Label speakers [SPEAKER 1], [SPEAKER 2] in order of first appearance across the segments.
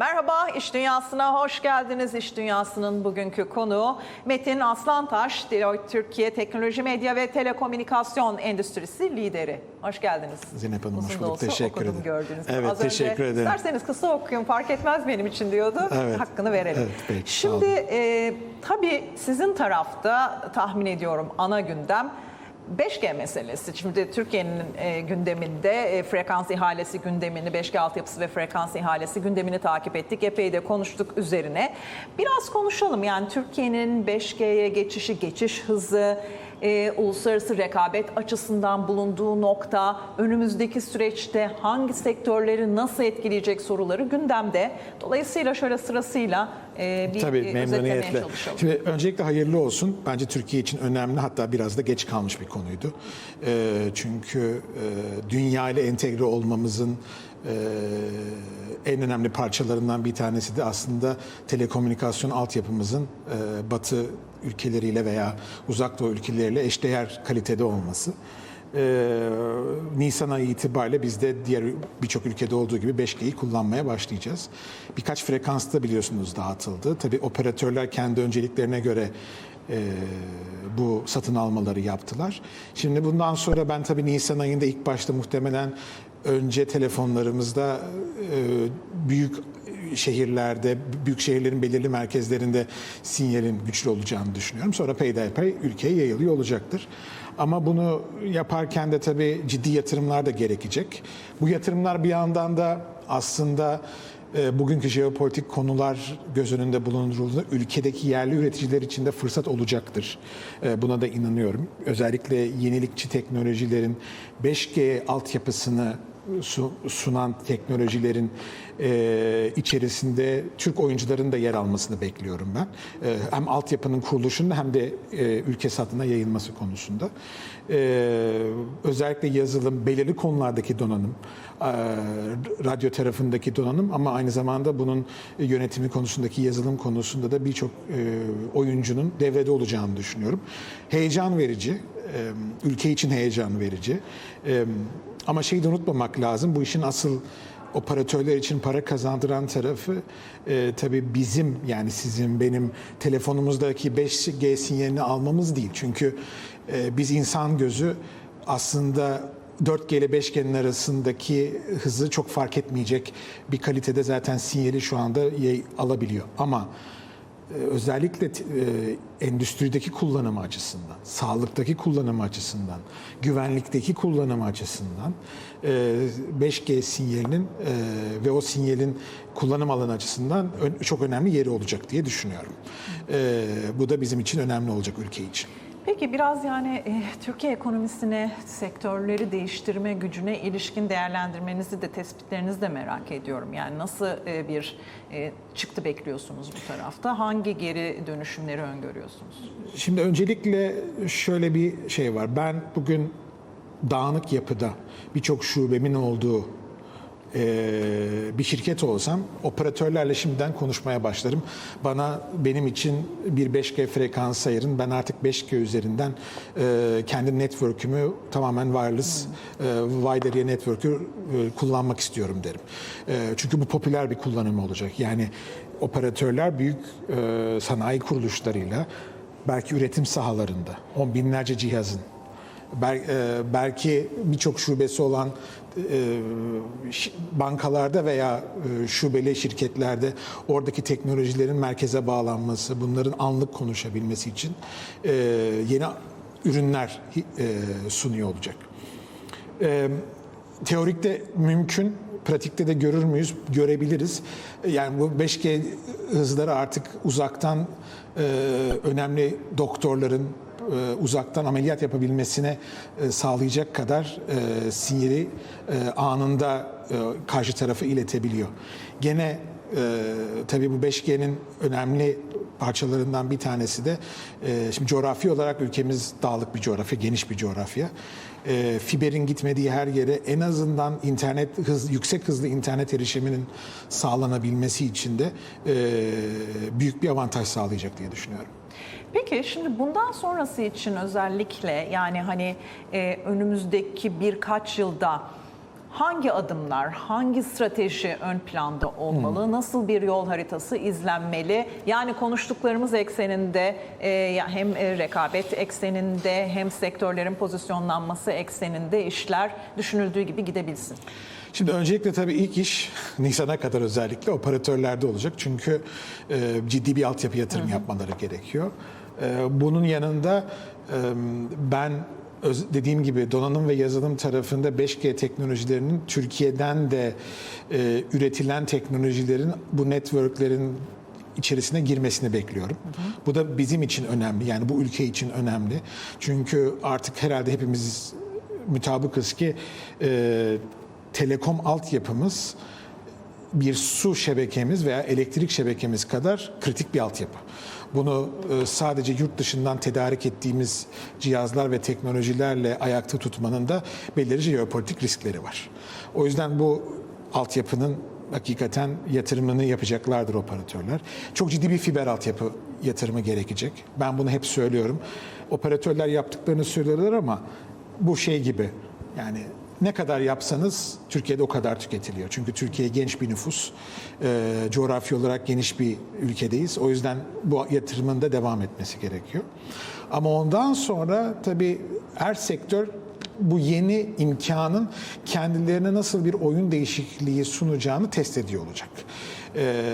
[SPEAKER 1] Merhaba, İş Dünyası'na hoş geldiniz. İş Dünyası'nın bugünkü konuğu Metin Aslantaş, Deloitte Türkiye Teknoloji, Medya ve Telekomünikasyon Endüstrisi lideri. Hoş geldiniz.
[SPEAKER 2] Zeynep Hanım, hoş
[SPEAKER 1] Uzun da
[SPEAKER 2] bulduk.
[SPEAKER 1] olsa
[SPEAKER 2] Teşekkür ederim.
[SPEAKER 1] gördüğünüz gibi.
[SPEAKER 2] Evet,
[SPEAKER 1] Az önce
[SPEAKER 2] teşekkür ederim.
[SPEAKER 1] İsterseniz kısa okuyun, fark etmez benim için diyordu.
[SPEAKER 2] Evet.
[SPEAKER 1] Hakkını verelim.
[SPEAKER 2] Evet, peki,
[SPEAKER 1] Şimdi e, tabii sizin tarafta tahmin ediyorum ana gündem 5G meselesi. Şimdi Türkiye'nin e, gündeminde e, frekans ihalesi gündemini, 5G altyapısı ve frekans ihalesi gündemini takip ettik. Epey de konuştuk üzerine. Biraz konuşalım yani Türkiye'nin 5G'ye geçişi, geçiş hızı, e, uluslararası rekabet açısından bulunduğu nokta, önümüzdeki süreçte hangi sektörleri nasıl etkileyecek soruları gündemde. Dolayısıyla şöyle sırasıyla e, bir
[SPEAKER 2] Tabii
[SPEAKER 1] e,
[SPEAKER 2] memnuniyetle.
[SPEAKER 1] çalışalım.
[SPEAKER 2] Şimdi öncelikle hayırlı olsun. Bence Türkiye için önemli hatta biraz da geç kalmış bir konuydu. Ee, çünkü e, dünya ile entegre olmamızın e, en önemli parçalarından bir tanesi de aslında telekomünikasyon altyapımızın e, batı ülkeleriyle veya uzak doğu ülkeleriyle eşdeğer kalitede olması. Ee, Nisan ayı itibariyle biz de diğer birçok ülkede olduğu gibi 5G'yi kullanmaya başlayacağız. Birkaç frekansta biliyorsunuz dağıtıldı. Tabii operatörler kendi önceliklerine göre e, bu satın almaları yaptılar. Şimdi bundan sonra ben tabii Nisan ayında ilk başta muhtemelen önce telefonlarımızda e, büyük şehirlerde, büyük şehirlerin belirli merkezlerinde sinyalin güçlü olacağını düşünüyorum. Sonra peyderpey ülkeye yayılıyor olacaktır. Ama bunu yaparken de tabii ciddi yatırımlar da gerekecek. Bu yatırımlar bir yandan da aslında e, bugünkü jeopolitik konular göz önünde bulundurulduğunda ülkedeki yerli üreticiler için de fırsat olacaktır. E, Buna da inanıyorum. Özellikle yenilikçi teknolojilerin 5G altyapısını sunan teknolojilerin e, içerisinde Türk oyuncuların da yer almasını bekliyorum ben. E, hem altyapının kuruluşunda hem de e, ülke satına yayılması konusunda. E, özellikle yazılım, belirli konulardaki donanım, radyo tarafındaki donanım ama aynı zamanda bunun yönetimi konusundaki yazılım konusunda da birçok oyuncunun devrede olacağını düşünüyorum. Heyecan verici, ülke için heyecan verici. E, ama şeyi de unutmamak lazım. Bu işin asıl operatörler için para kazandıran tarafı e, tabii bizim yani sizin benim telefonumuzdaki 5G sinyalini almamız değil. Çünkü e, biz insan gözü aslında 4G ile 5G'nin arasındaki hızı çok fark etmeyecek bir kalitede zaten sinyali şu anda alabiliyor. Ama özellikle t- e, endüstrideki kullanımı açısından, sağlıktaki kullanımı açısından, güvenlikteki kullanımı açısından e, 5G sinyalinin e, ve o sinyalin kullanım alanı açısından çok önemli yeri olacak diye düşünüyorum. E, Bu da bizim için önemli olacak ülke için.
[SPEAKER 1] Peki biraz yani e, Türkiye ekonomisine, sektörleri değiştirme gücüne ilişkin değerlendirmenizi de tespitlerinizi de merak ediyorum. Yani nasıl e, bir e, çıktı bekliyorsunuz bu tarafta? Hangi geri dönüşümleri öngörüyorsunuz?
[SPEAKER 2] Şimdi öncelikle şöyle bir şey var. Ben bugün dağınık yapıda birçok şubemin olduğu eee, bir şirket olsam operatörlerle şimdiden konuşmaya başlarım. Bana benim için bir 5G frekans ayırın. Ben artık 5G üzerinden eee, kendi network'ümü tamamen wireless eee wide area network'ü eee, kullanmak istiyorum derim. Eee, çünkü bu popüler bir kullanım olacak. Yani operatörler büyük eee, sanayi kuruluşlarıyla belki üretim sahalarında on binlerce cihazın e, belki birçok şubesi olan e, bankalarda veya e, şubeli şirketlerde oradaki teknolojilerin merkeze bağlanması, bunların anlık konuşabilmesi için e, yeni ürünler e, sunuyor olacak. E, teorikte mümkün, pratikte de görür müyüz? Görebiliriz. Yani bu 5G hızları artık uzaktan e, önemli doktorların e, uzaktan ameliyat yapabilmesine e, sağlayacak kadar e, sinyali e, anında karşı tarafa iletebiliyor. Gene tabii bu 5G'nin önemli parçalarından bir tanesi de şimdi coğrafi olarak ülkemiz dağlık bir coğrafya, geniş bir coğrafya. E, fiberin gitmediği her yere en azından internet hız yüksek hızlı internet erişiminin sağlanabilmesi için de e, büyük bir avantaj sağlayacak diye düşünüyorum.
[SPEAKER 1] Peki şimdi bundan sonrası için özellikle yani hani e, önümüzdeki birkaç yılda hangi adımlar, hangi strateji ön planda olmalı, nasıl bir yol haritası izlenmeli? Yani konuştuklarımız ekseninde e, hem e, rekabet ekseninde hem sektörlerin pozisyonlanması ekseninde işler düşünüldüğü gibi gidebilsin.
[SPEAKER 2] Şimdi öncelikle tabii ilk iş Nisan'a kadar özellikle operatörlerde olacak. Çünkü e, ciddi bir altyapı yatırım yapmaları gerekiyor. E, bunun yanında e, ben öz- dediğim gibi donanım ve yazılım tarafında 5G teknolojilerinin Türkiye'den de e, üretilen teknolojilerin bu networklerin içerisine girmesini bekliyorum. Bu da bizim için önemli. Yani bu ülke için önemli. Çünkü artık herhalde hepimiz mütabıkız ki e, telekom altyapımız bir su şebekemiz veya elektrik şebekemiz kadar kritik bir altyapı. Bunu e, sadece yurt dışından tedarik ettiğimiz cihazlar ve teknolojilerle ayakta tutmanın da belirli jeopolitik riskleri var. O yüzden bu altyapının hakikaten yatırımını yapacaklardır operatörler. Çok ciddi bir fiber altyapı yatırımı gerekecek. Ben bunu hep söylüyorum. Operatörler yaptıklarını söylüyorlar ama bu şey gibi yani ne kadar yapsanız Türkiye'de o kadar tüketiliyor. Çünkü Türkiye genç bir nüfus, e, coğrafi olarak geniş bir ülkedeyiz. O yüzden bu yatırımın da devam etmesi gerekiyor. Ama ondan sonra tabii her sektör bu yeni imkanın kendilerine nasıl bir oyun değişikliği sunacağını test ediyor olacak. Ee,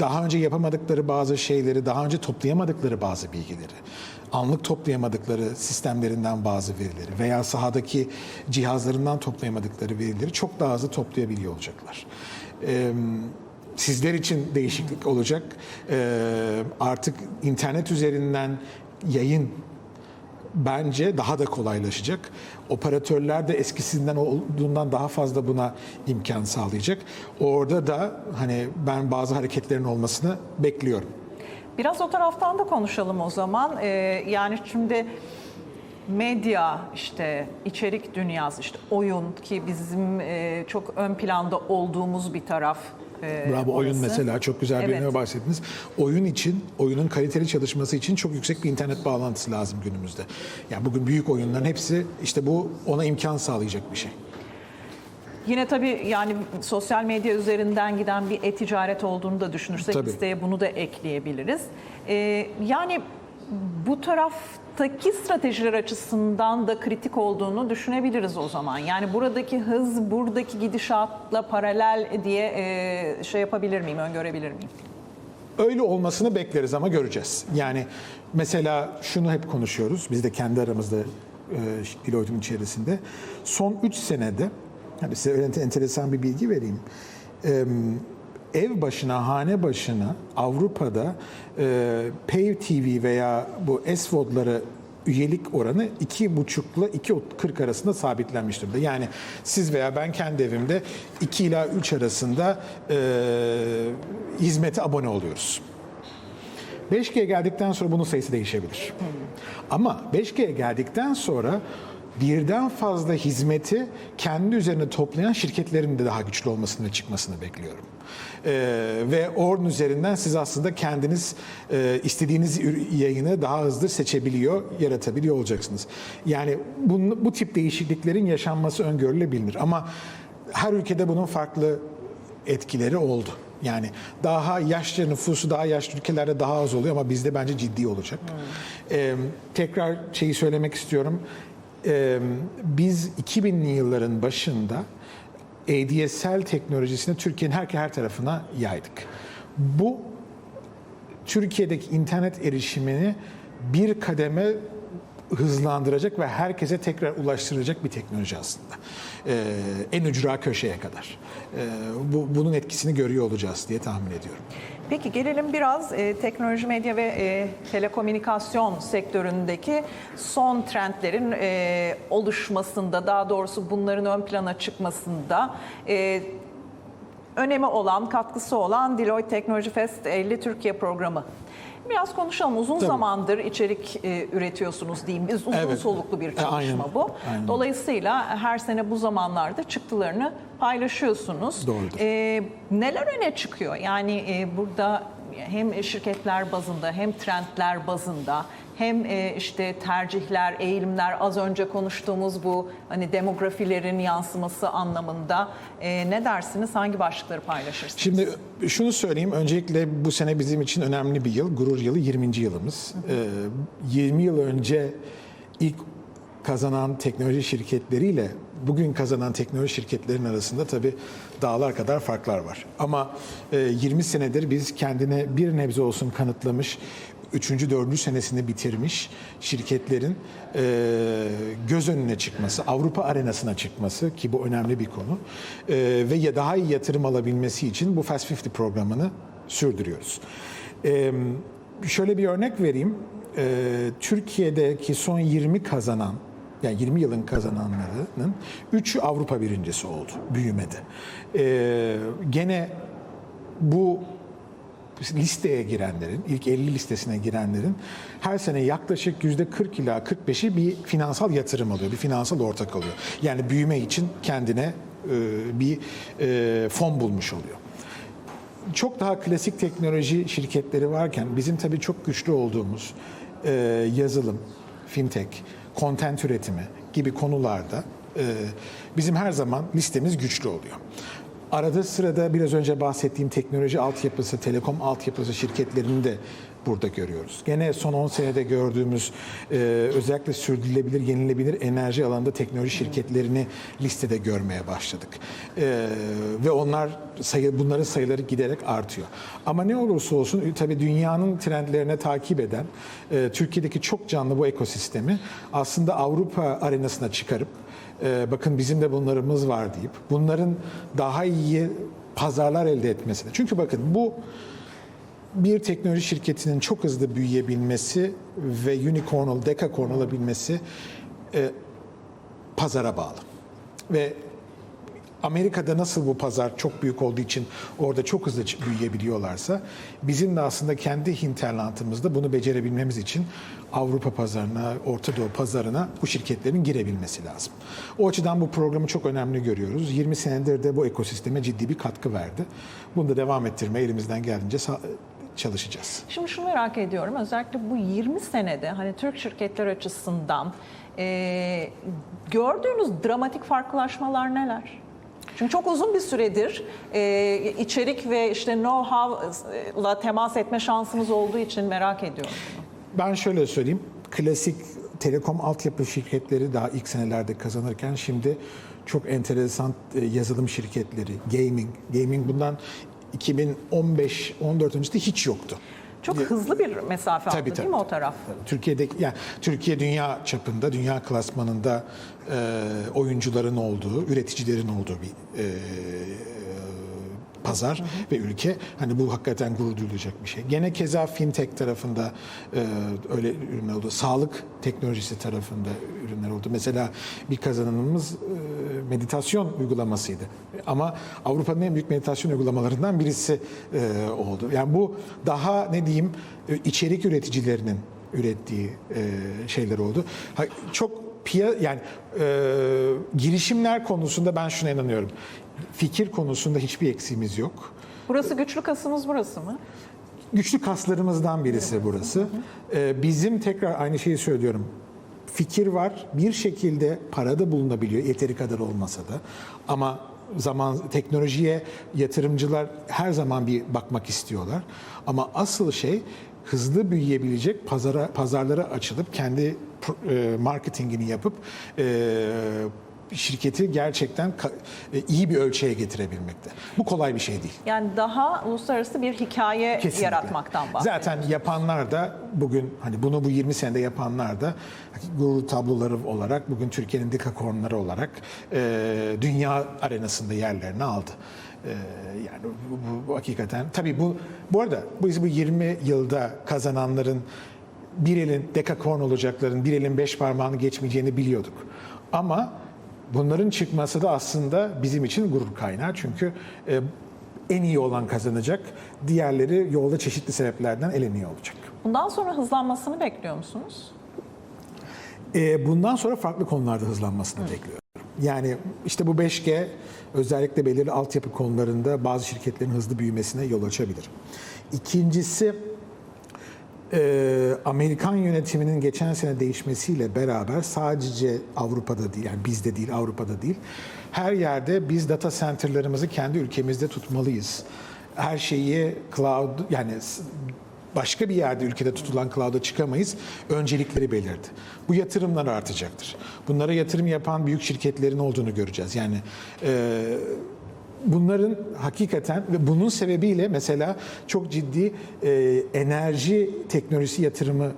[SPEAKER 2] daha önce yapamadıkları bazı şeyleri, daha önce toplayamadıkları bazı bilgileri, anlık toplayamadıkları sistemlerinden bazı verileri veya sahadaki cihazlarından toplayamadıkları verileri çok daha hızlı toplayabiliyor olacaklar. Ee, sizler için değişiklik olacak. Ee, artık internet üzerinden yayın bence daha da kolaylaşacak. Operatörler de eskisinden olduğundan daha fazla buna imkan sağlayacak. Orada da hani ben bazı hareketlerin olmasını bekliyorum.
[SPEAKER 1] Biraz o taraftan da konuşalım o zaman. Ee, yani şimdi medya, işte içerik dünyası, işte oyun ki bizim e, çok ön planda olduğumuz bir taraf. e,
[SPEAKER 2] Bravo oyun mesela çok güzel bir
[SPEAKER 1] Evet.
[SPEAKER 2] evet. bahsettiniz. Oyun için, oyunun kaliteli çalışması için çok yüksek bir internet bağlantısı lazım günümüzde. Yani bugün büyük oyunların hepsi işte bu ona imkan sağlayacak bir şey.
[SPEAKER 1] Yine tabii yani sosyal medya üzerinden giden bir e-ticaret olduğunu da düşünürsek
[SPEAKER 2] Tabii.
[SPEAKER 1] listeye bunu da ekleyebiliriz. Ee, yani bu taraftaki stratejiler açısından da kritik olduğunu düşünebiliriz o zaman. Yani buradaki hız, buradaki gidişatla paralel diye e, şey yapabilir miyim, öngörebilir miyim?
[SPEAKER 2] Öyle olmasını bekleriz ama göreceğiz. Yani mesela şunu hep konuşuyoruz. Biz de kendi aramızda e, Deloitte'un içerisinde. Son 3 senede, hani size enteresan bir bilgi vereyim. E, ev başına, hane başına Avrupa'da e, Pay TV veya bu SVOD'lara üyelik oranı 2,5 ile 2,40 arasında sabitlenmiş durumda. Yani siz veya ben kendi evimde 2 ila 3 arasında e, hizmete abone oluyoruz. 5G geldikten sonra bunun sayısı değişebilir. Ama 5G geldikten sonra birden fazla hizmeti kendi üzerine toplayan şirketlerin de daha güçlü olmasını çıkmasını bekliyorum. Ee, ve onun üzerinden siz aslında kendiniz e, istediğiniz yayını daha hızlı seçebiliyor, yaratabiliyor olacaksınız. Yani bu, bu tip değişikliklerin yaşanması öngörülebilir. Ama her ülkede bunun farklı etkileri oldu. Yani daha yaşlı nüfusu daha yaşlı ülkelerde daha az oluyor ama bizde bence ciddi olacak. Ee, tekrar şeyi söylemek istiyorum. Biz 2000'li yılların başında ADSL teknolojisini Türkiye'nin her, her tarafına yaydık. Bu Türkiye'deki internet erişimini bir kademe hızlandıracak ve herkese tekrar ulaştıracak bir teknoloji aslında. Ee, en ücra köşeye kadar. Ee, bu, bunun etkisini görüyor olacağız diye tahmin ediyorum.
[SPEAKER 1] Peki gelelim biraz e, teknoloji, medya ve e, telekomünikasyon sektöründeki son trendlerin e, oluşmasında, daha doğrusu bunların ön plana çıkmasında e, önemi olan, katkısı olan Deloitte Teknoloji Fest 50 Türkiye programı. Biraz konuşalım. Uzun
[SPEAKER 2] Tabii.
[SPEAKER 1] zamandır içerik e, üretiyorsunuz diyeyim. Biz uzun
[SPEAKER 2] Evet.
[SPEAKER 1] soluklu bir
[SPEAKER 2] E,
[SPEAKER 1] çalışma
[SPEAKER 2] aynen.
[SPEAKER 1] bu.
[SPEAKER 2] Aynen.
[SPEAKER 1] Dolayısıyla her sene bu zamanlarda çıktılarını paylaşıyorsunuz.
[SPEAKER 2] Doğrudur.
[SPEAKER 1] E, neler öne çıkıyor? Yani e, burada hem şirketler bazında hem trendler bazında hem e, işte tercihler, eğilimler az önce konuştuğumuz bu hani demografilerin yansıması anlamında e, ne dersiniz? Hangi başlıkları paylaşırsınız?
[SPEAKER 2] Şimdi şunu söyleyeyim. Öncelikle bu sene bizim için önemli bir yıl. Gurur yılı 20. yılımız. Ee, 20 yıl önce ilk kazanan teknoloji şirketleriyle bugün kazanan teknoloji şirketlerin arasında tabii dağlar kadar farklar var. Ama e, 20 senedir biz kendine bir nebze olsun kanıtlamış, 3. 4. senesini bitirmiş şirketlerin e, göz önüne çıkması, Avrupa arenasına çıkması ki bu önemli bir konu e, ve ya daha iyi yatırım alabilmesi için bu Fast 50 programını sürdürüyoruz. E, şöyle bir örnek vereyim. E, Türkiye'deki son 20 kazanan yani 20 yılın kazananlarının 3'ü Avrupa birincisi oldu büyümede. E, gene bu listeye girenlerin, ilk 50 listesine girenlerin her sene yaklaşık yüzde 40 ila 45'i bir finansal yatırım alıyor, bir finansal ortak alıyor. Yani büyüme için kendine e, bir e, fon bulmuş oluyor. Çok daha klasik teknoloji şirketleri varken bizim tabii çok güçlü olduğumuz e, yazılım, fintech, content üretimi gibi konularda e, bizim her zaman listemiz güçlü oluyor. Arada sırada biraz önce bahsettiğim teknoloji altyapısı, telekom altyapısı şirketlerini de burada görüyoruz. Gene son 10 senede gördüğümüz e, özellikle sürdürülebilir, yenilebilir enerji alanında teknoloji şirketlerini listede görmeye başladık. E, ve onlar sayı, bunların sayıları giderek artıyor. Ama ne olursa olsun e, tabii dünyanın trendlerine takip eden e, Türkiye'deki çok canlı bu ekosistemi aslında Avrupa arenasına çıkarıp e, bakın bizim de bunlarımız var deyip bunların daha iyi pazarlar elde etmesine. Çünkü bakın bu bir teknoloji şirketinin çok hızlı büyüyebilmesi ve unicorn, dekakorn olabilmesi e, pazara bağlı. Ve Amerika'da nasıl bu pazar çok büyük olduğu için orada çok hızlı büyüyebiliyorlarsa bizim de aslında kendi hinterlandımızda bunu becerebilmemiz için Avrupa pazarına, Orta Doğu pazarına bu şirketlerin girebilmesi lazım. O açıdan bu programı çok önemli görüyoruz. 20 senedir de bu ekosisteme ciddi bir katkı verdi. Bunu da devam ettirmeye elimizden geldiğince çalışacağız.
[SPEAKER 1] Şimdi şunu merak ediyorum. Özellikle bu 20 senede hani Türk şirketler açısından e, gördüğünüz dramatik farklılaşmalar neler? Çünkü çok uzun bir süredir e, içerik ve işte know-how'la temas etme şansınız olduğu için merak ediyorum.
[SPEAKER 2] Ben şöyle söyleyeyim. Klasik telekom altyapı şirketleri daha ilk senelerde kazanırken şimdi çok enteresan e, yazılım şirketleri, gaming, gaming bundan 2015-14 öncesinde hiç yoktu.
[SPEAKER 1] Çok hızlı bir mesafe
[SPEAKER 2] Tabii,
[SPEAKER 1] aldı
[SPEAKER 2] tabii,
[SPEAKER 1] değil mi o taraf?
[SPEAKER 2] Türkiye'de yani Türkiye dünya çapında, dünya klasmanında e, oyuncuların olduğu, üreticilerin olduğu bir e, pazar ve ülke. Hani bu hakikaten gurur duyulacak bir şey. Gene keza fintech tarafında e, öyle ürünler oldu. Sağlık teknolojisi tarafında ürünler oldu. Mesela bir kazanımımız e, meditasyon uygulamasıydı. Ama Avrupa'nın en büyük meditasyon uygulamalarından birisi e, oldu. Yani bu daha ne diyeyim e, içerik üreticilerinin ürettiği e, şeyler oldu. Ha, çok piya yani e, girişimler konusunda ben şuna inanıyorum. Fikir konusunda hiçbir eksiğimiz yok.
[SPEAKER 1] Burası güçlü kasımız burası mı?
[SPEAKER 2] Güçlü kaslarımızdan birisi burası. Ee, bizim tekrar aynı şeyi söylüyorum. Fikir var. Bir şekilde parada bulunabiliyor. Yeteri kadar olmasa da. Ama zaman teknolojiye yatırımcılar her zaman bir bakmak istiyorlar. Ama asıl şey hızlı büyüyebilecek pazara pazarlara açılıp kendi e, marketingini yapıp e, şirketi gerçekten e, iyi bir ölçeğe getirebilmekte. Bu kolay bir şey değil.
[SPEAKER 1] Yani daha uluslararası bir hikaye
[SPEAKER 2] Kesinlikle.
[SPEAKER 1] yaratmaktan bahsediyoruz.
[SPEAKER 2] Zaten yapanlar da bugün hani bunu bu 20 senede yapanlar da gurur tabloları olarak bugün Türkiye'nin dekakornları olarak e, dünya arenasında yerlerini aldı. E, yani bu, bu, bu hakikaten tabii bu bu arada biz bu 20 yılda kazananların bir elin dekakorn olacakların bir elin beş parmağını geçmeyeceğini biliyorduk. Ama bunların çıkması da aslında bizim için gurur kaynağı. Çünkü e, en iyi olan kazanacak. Diğerleri yolda çeşitli sebeplerden eleniyor olacak.
[SPEAKER 1] Bundan sonra hızlanmasını bekliyor musunuz?
[SPEAKER 2] E, bundan sonra farklı konularda hızlanmasını bekliyorum. Yani işte bu 5G özellikle belirli altyapı konularında bazı şirketlerin hızlı büyümesine yol açabilir. İkincisi Ee, Amerikan yönetiminin geçen sene değişmesiyle beraber sadece Avrupa'da değil, yani bizde değil, Avrupa'da değil, her yerde biz data center'larımızı kendi ülkemizde tutmalıyız. Her şeyi cloud, yani başka bir yerde ülkede tutulan cloud'a çıkamayız. Öncelikleri belirdi. Bu yatırımlar artacaktır. Bunlara yatırım yapan büyük şirketlerin olduğunu göreceğiz. Yani e, bunların hakikaten ve bunun sebebiyle mesela çok ciddi e, enerji teknolojisi yatırımı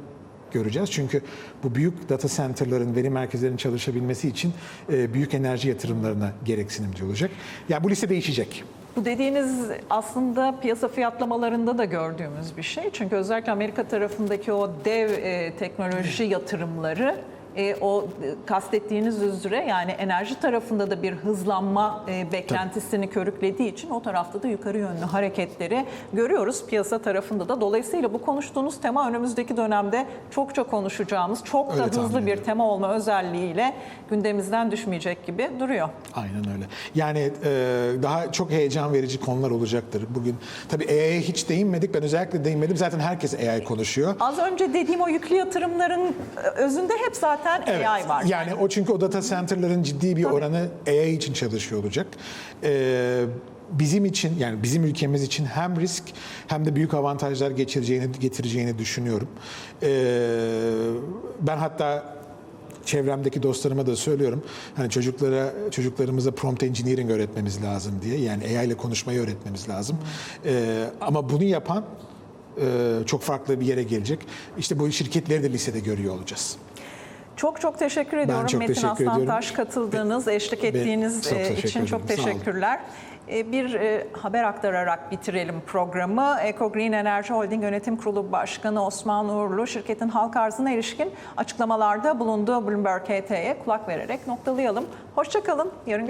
[SPEAKER 2] göreceğiz. Çünkü bu büyük data center'ların, veri merkezlerinin çalışabilmesi için e, büyük enerji yatırımlarına gereksinimci olacak. Ya bu liste değişecek.
[SPEAKER 1] Bu dediğiniz aslında piyasa fiyatlamalarında da gördüğümüz bir şey. Çünkü özellikle Amerika tarafındaki o dev e, teknoloji yatırımları e, o e, kastettiğiniz üzere yani enerji tarafında da bir hızlanma e, beklentisini körüklediği için o tarafta da yukarı yönlü hareketleri görüyoruz piyasa tarafında da. Dolayısıyla bu konuştuğunuz tema önümüzdeki dönemde çokça konuşacağımız, çok da
[SPEAKER 2] Öyle
[SPEAKER 1] hızlı bir tema olma özelliğiyle gündemimizden düşmeyecek gibi duruyor.
[SPEAKER 2] Aynen öyle. Yani e, daha çok heyecan verici konular olacaktır. Bugün tabii AI'ye hiç değinmedik. Ben özellikle değinmedim. Zaten herkes AI konuşuyor.
[SPEAKER 1] Az önce dediğim o yüklü yatırımların özünde hep zaten AI var.
[SPEAKER 2] Yani o çünkü o data center'ların ciddi bir oranı AI için çalışıyor olacak. Ee, bizim için yani bizim ülkemiz için hem risk hem de büyük avantajlar geçireceğini getireceğini düşünüyorum. Ee, ben hatta çevremdeki dostlarıma da söylüyorum. Hani çocuklara çocuklarımıza prompt engineering öğretmemiz lazım diye. Yani AI ile konuşmayı öğretmemiz lazım. Ee, ama bunu yapan e, çok farklı bir yere gelecek. İşte bu şirketleri de listede görüyor olacağız.
[SPEAKER 1] Çok çok teşekkür ediyorum
[SPEAKER 2] çok
[SPEAKER 1] Metin
[SPEAKER 2] teşekkür
[SPEAKER 1] Aslantaş
[SPEAKER 2] ediyorum.
[SPEAKER 1] katıldığınız, eşlik ettiğiniz
[SPEAKER 2] çok
[SPEAKER 1] e,
[SPEAKER 2] teşekkür
[SPEAKER 1] için çok
[SPEAKER 2] ederim.
[SPEAKER 1] Teşekkürler. E, Bir e, haber aktararak bitirelim programı. Eco Green Enerji Holding Yönetim Kurulu Başkanı Osman Uğurlu şirketin halk arzına ilişkin açıklamalarda bulunduğu Bloomberg HT'ye kulak vererek noktalayalım. Hoşçakalın. Yarın